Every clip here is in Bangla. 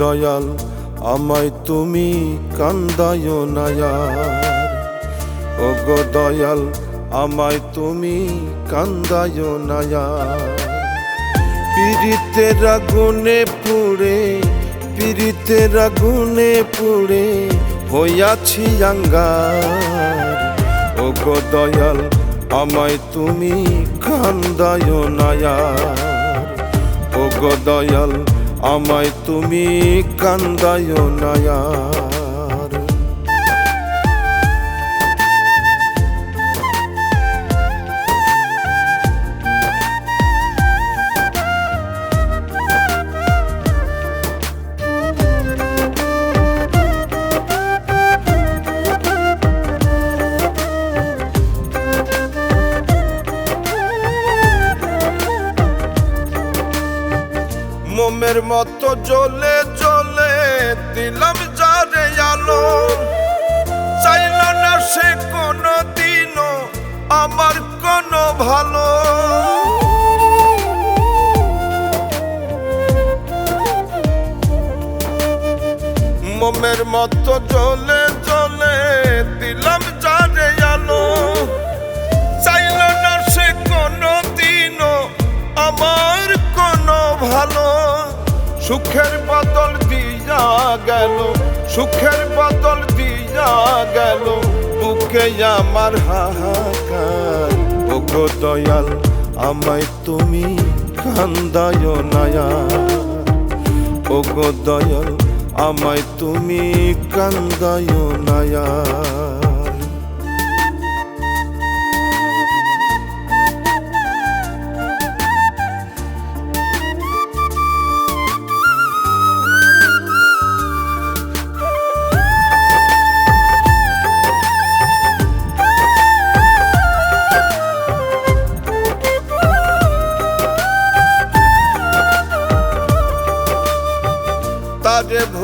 দয়াল, আমায় তুমি কান্দায় নায়ার ও গো দয়াল, আমায় তুমি কান্দায় নায়ার পীড়িতের আগুনে পুড়ে, পীড়িতের আগুনে পুড়ে হইয়াছি আঙ্গার। ও গো দয়াল, আমায় তুমি কান্দায় নায়ার ও গো দয়াল আমায় তুমি কান্দায় নায়ার মোমের মতো জ্বলে জ্বলে দিলাম যারে আলো চাইল না সে কোনো দিনও আমার কোনো ভালো। মোমের মতো জ্বলে জ্বলে দিলাম যারে আলো। সুখের বদল দিয়া গেল, সুখের বদল দিয়া গেল। বুকে আমার হাহাকার ও গো দয়াল, আমায় তুমি কান্দায় নায়া ওগো দয়াল, আমায় তুমি কান্দায় নায়া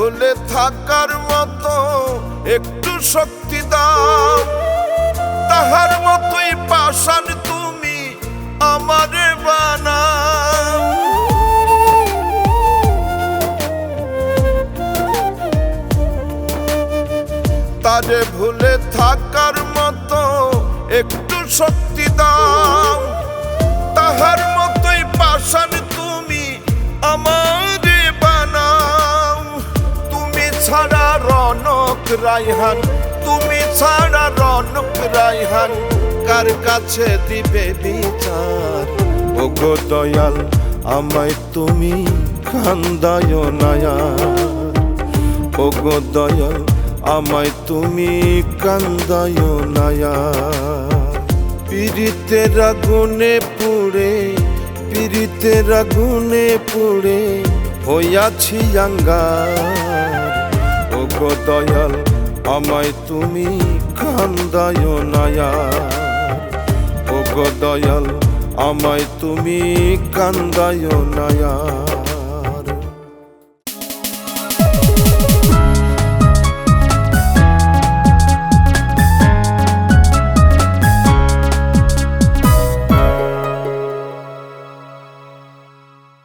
ভুলে থাকার মতো একটু শক্তি দাও। তাহার মতোই পাষাণ তুমি আমারে বানাও। তারে ভুলে থাকার মতো একটু শক্তি দাও। তাহার রাইহান তুমি ছাড়া রনক রাইহান কার কাছে দিবে বিচার? ও গো দয়াল, আমায় তুমি কান্দায় নায়া ও গো দয়াল, আমায় তুমি কান্দায় নায়া পীড়িতের আগুনে পুড়ে, পীড়িতের আগুনে পুড়ে হইয়াছি আঙ্গার। ও গো দয়াল আমায় তুমি কান্দায় নায়া। ও গদয়াল দয়াল আমায় তুমি কান্দায় নায়া।